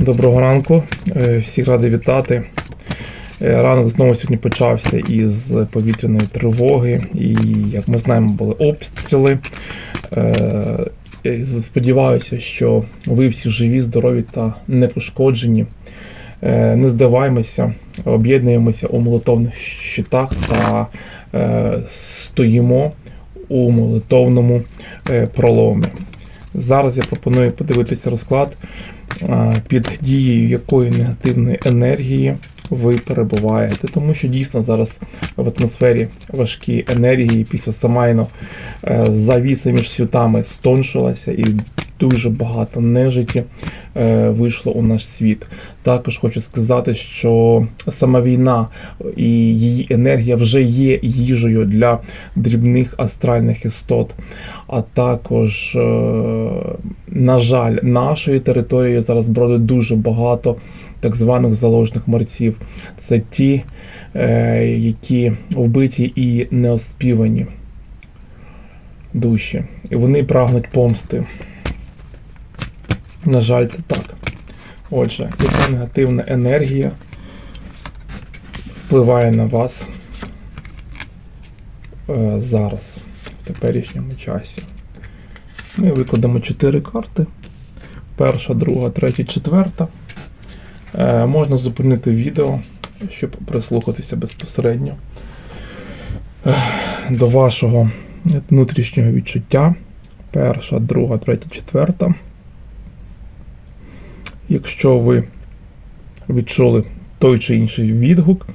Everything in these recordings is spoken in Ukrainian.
доброго ранку. Е, Всіх радий вітати. Е, Ранок знову сьогодні почався із повітряної тривоги, і, як ми знаємо, були обстріли. Е, Сподіваюся, що ви всі живі, здорові та не пошкоджені. Е, Не здаваємося, об'єднуємося у молитовних щитах та стоїмо у молитовному проломі. Зараз я пропоную подивитися розклад, під дією якої негативної енергії ви перебуваєте, тому що дійсно зараз в атмосфері важкі енергії після Самайно е, завіса між світами стоншилася і дуже багато нежиті е, вийшло у наш світ. Також хочу сказати, що сама війна і її енергія вже є їжею для дрібних астральних істот, а також, е, на жаль, нашою територією зараз бродить дуже багато так званих заложних мерців. Це ті, е, які вбиті і неоспівані душі. І вони прагнуть помсти. На жаль, це так. Отже, яка негативна енергія впливає на вас е, зараз, в теперішньому часі. Ми викладемо 4 карти. Перша, друга, третя, четверта. Е, можна зупинити відео, щоб прислухатися безпосередньо е, до вашого внутрішнього відчуття. Перша, друга, третя, четверта. Якщо ви відчули той чи інший відгук,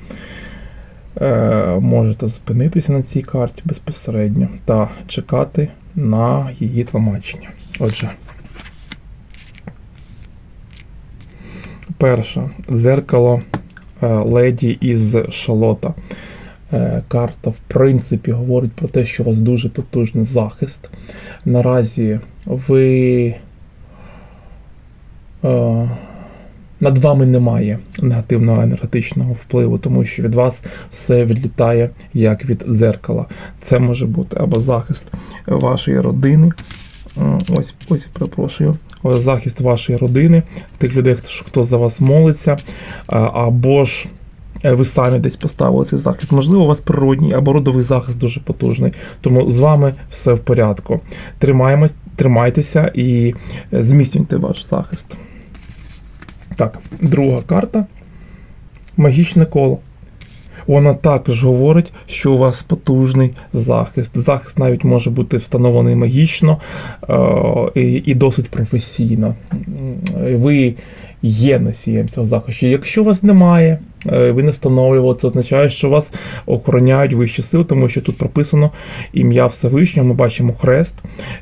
е, можете зупинитися на цій карті безпосередньо та чекати на її тлумачення. Отже, перша дзеркало е, леді із шалота. Е, Карта, в принципі, говорить про те, що у вас дуже потужний захист. Наразі ви над вами немає негативного енергетичного впливу, тому що від вас все відлітає як від зеркала. Це може бути або захист вашої родини. Е, Ось, ось, перепрошую. Е, Захист вашої родини, тих людей, хто- за вас молиться, або ж е, ви самі десь поставили цей захист. Можливо, у вас природній або родовий захист дуже потужний. Тому з вами все в порядку. Тримаємось, тримайтеся і е, зміцнюйте ваш захист. Так, друга карта. Магічне коло. Вона також говорить, що у вас потужний захист. Захист навіть може бути встановлений магічно е, і, досить професійно. Ви є носієм цього захисту. Якщо у вас немає, е, ви не встановлювали, це означає, що вас охороняють вищі сили, тому що тут прописано ім'я Всевишнього, ми бачимо хрест.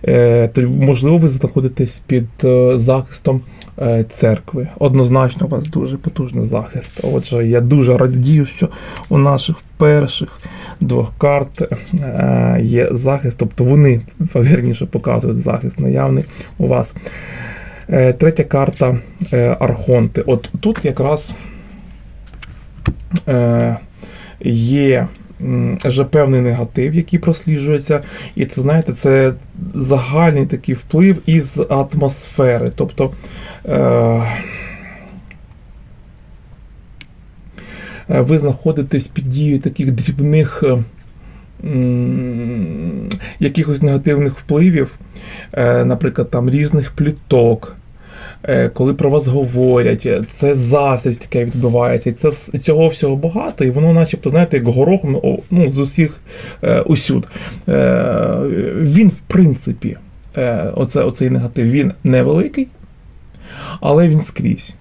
Е, То, можливо, ви знаходитесь під е, захистом е, церкви. Однозначно, у вас дуже потужний захист. Отже, я дуже радію, що у наших перших двох карт е, є захист, тобто вони вірніше показують захист наявний у вас. Е, Третя карта е, Архонти. От тут якраз е, є вже певний негатив, який просліджується. І це, знаєте, це загальний такий вплив із атмосфери. Тобто. Е, е, ви знаходитесь під дією таких дрібних е, якихось негативних впливів, е, наприклад, там різних пліток. Е, Коли про вас говорять, е, це заздрість, яка відбувається, і це цього всього багато, і воно, начебто, знаєте, як горохом ну, з усіх е, усюд. Він, в принципі, оце, оцей негатив, він невеликий, але він скрізь.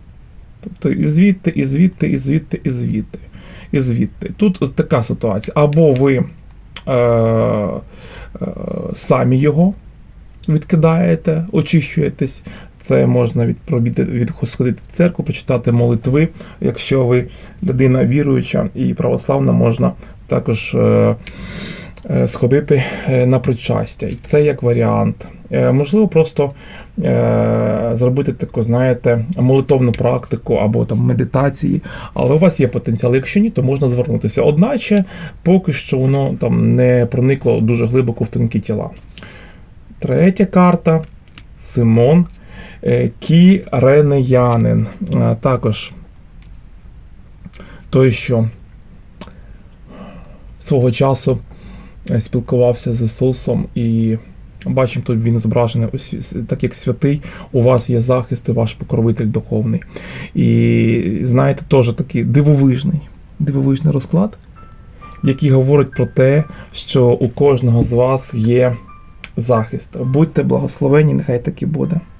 Тобто і звідти, і звідти, і звідти, і звідти. І звідти. Тут от така ситуація. Або ви е, е, самі його відкидаєте, очищуєтесь. Це можна від, від, сходити в церкву, почитати молитви. Якщо ви людина віруюча і православна, можна також е, е, сходити е, на причастя. І це як варіант. Можливо, просто зробити таку, знаєте, молитовну практику або там медитації, але у вас є потенціал. Якщо ні, то можна звернутися. Одначе, поки що воно там не проникло дуже глибоко в тонкі тіла. Третя карта Симон. Е, Кіренеянин. Е, Також той, що свого часу е, спілкувався з Ісусом і бачимо, тут він зображений так як святий, у вас є захист і ваш покровитель духовний. І знаєте, теж такий дивовижний, дивовижний розклад, який говорить про те, що у кожного з вас є захист. Будьте благословені, нехай так і буде.